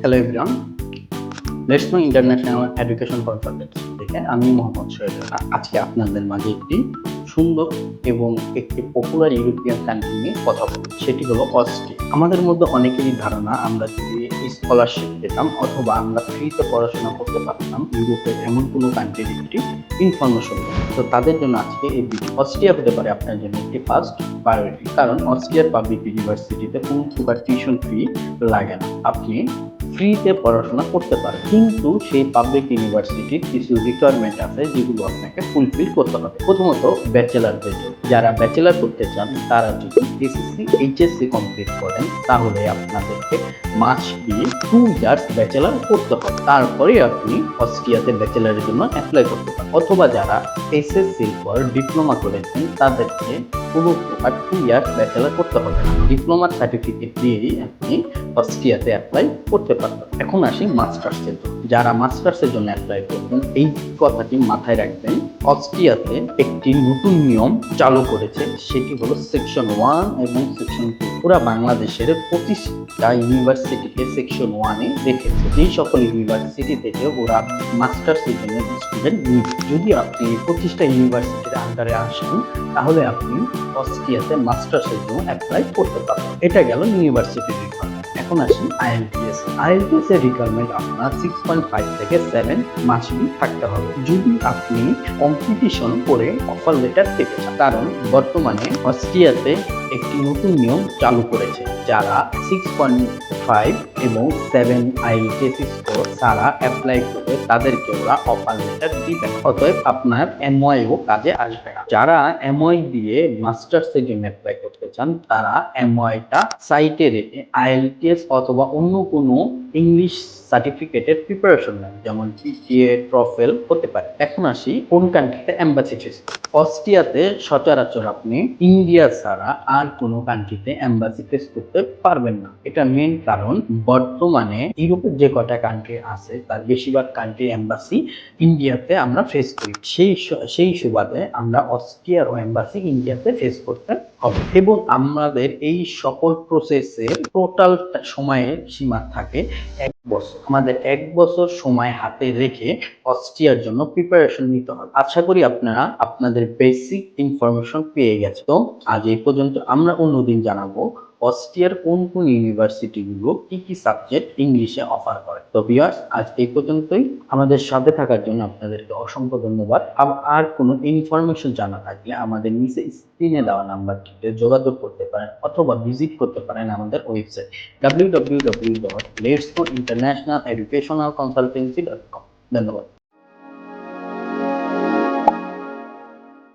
Hello everyone let's know international education consultant থেকে আমি মোহাম্মদ রানা। আজকে আপনাদের মাঝে একটি সুন্দর এবং একটি পপুলার ইউরোপিয়ান কান্ট্রি নিয়ে কথা বলব। সেটি হলো অস্ট্রিয়া। আমাদের মধ্যে অনেকেরই ধারণা আমরা যদি স্কলারশিপ পেতাম অথবা আমরা ফ্রিতে পড়াশোনা করতে পারতাম, ইউরোপের এমন কোনো কান্ট্রির একটি ইনফরমেশন তো তাদের জন্য আজকে এই ভিডিও অস্ট্রিয়া হতে পারে আপনার জন্য একটি ফার্স্ট প্রায়োরিটি কারণ অস্ট্রিয়ার পাবলিক ইউনিভার্সিটিতে কোনো প্রকার টিউশন ফি লাগে না। আপনি ফ্রিতে পড়াশোনা করতে পারেন কিন্তু সেই পাবলিক ইউনিভার্সিটির কিছু রিকোয়ারমেন্ট আছে যেগুলো আপনাকে ফুলফিল করতে হবে। প্রথমত ব্যাচেলারদের জন্য। যারা ব্যাচেলার করতে চান, তারা যদি এসএসসি এইচএসসি কমপ্লিট করেন, তাহলে আপনাদেরকে মাস দিয়ে টু ইয়ার্স ব্যাচেলার করতে হবে। তারপরে আপনি অস্ট্রিয়াতে ব্যাচেলারের জন্য অ্যাপ্লাই করতে পারেন। অথবা যারা এসএসসির পর ডিপ্লোমা করেছেন, তাদেরকে পুরো আর টু ইয়ার্স ব্যাচেলার করতে হবে ডিপ্লোমার সার্টিফিকেট দিয়েই আপনি ফার্স্ট ইয়ারে অ্যাপ্লাই করতে পারবেন। এখন আসি মাস্টার্সের জন্য। যারা মাস্টার্সের জন্য অ্যাপ্লাই করবেন, এই কথাটি মাথায় রাখবেন অস্ট্রিয়াতে একটি নতুন নিয়ম চালু করেছে, সেটি হলো সেকশন ওয়ান এবং সেকশন টু পুরা বাংলাদেশের পঁচিশটা ইউনিভার্সিটিকে সেকশন ওয়ানে রেখেছে। এই সকল ইউনিভার্সিটি থেকে ওরা মাস্টার্সের জন্য স্টুডেন্ট নিবে। যদি আপনি পঁচিশটা ইউনিভার্সিটির আন্ডারে আসেন, তাহলে আপনি অস্ট্রিয়াতে মাস্টার্সের জন্য অ্যাপ্লাই করতে পারবেন। এটা গেল ইউনিভার্সিটির রিকোয়ারমেন্ট এখন আসি আইএলটিএস আইএলটিএস এর রিকোয়ারমেন্ট আপনার সিক্স পয়েন্ট ফাইভ থেকে সেভেন মাসবি থাকতে হবে। যদি আপনি কম্পিটিশন করে অফার লেটার পেতে চান, কারণ বর্তমানে অস্ট্রিয়াতে একটি নতুন নিয়ম চালু করেছে, যারা সিক্স পয়েন্ট ফাইভ এবং সেভেন আইএলটিএস স্কোর তারা অ্যাপ্লাই করবে তাদেরকে ওরা অফার লেটার দিবে। অতএব আপনার এমওয়াইও কাজে আসবে না। যারা এমওয়াই দিয়ে মাস্টার্স মাস্টার্সের জন্য অ্যাপ্লাই করতে চান, তারা এমওয়াইটা সাইটে রেখে আইএলটিএস অথবা অন্য কোনো ইংলিশ সার্টিফিকেটের প্রিপারেশন নেন, যেমন পিটিএ ট্রফেল হতে পারে। এখন আসি কোন কান্ট্রিতে অ্যাম্বাসি অস্ট্রিয়াতে সচরাচর আপনি ইন্ডিয়া ছাড়া আর কোনো কান্ট্রিতে অ্যাম্বাসি ফেস করতে পারবেন না। এটা মেন কারণ বর্তমানে ইউরোপের যে কটা কান্ট্রি আছে, তার বেশিরভাগ কান্ট্রি অ্যাম্বাসি ইন্ডিয়াতে আমরা ফেস করি। সেই সেই সুবাদে আমরা অস্ট্রিয়ার এম্বাসি ইন্ডিয়াতে ফেস করতে হবে। এবং আমাদের এই সকল প্রসেসের টোটাল সময়ের সীমা থাকে বছর আমাদের এক বছর সময় হাতে রেখে অস্ট্রিয়ার জন্য প্রিপারেশন নিতে হবে। আশা করি আপনারা আপনাদের বেসিক ইনফরমেশন পেয়ে গেছে তো আজ এই পর্যন্ত আমরা অন্যদিন জানাব। অস্ট্রিয়ার কোন কোন ইউনিভার্সিটিগুলো কি কি সাবজেক্ট ইংলিশে অফার করে? তো ভিউয়ার্স আজ এই পর্যন্তই। আমাদের সাথে থাকার জন্য আপনাদেরকে অসংখ্য ধন্যবাদ। আর কোনো ইনফরমেশন জানা থাকলে আমাদের নিচে স্ক্রিনে দেওয়া নাম্বারটিতে যোগাযোগ করতে পারেন অথবা ভিজিট করতে পারেন আমাদের website W W W dot let's international educational consultancy dot com ধন্যবাদ।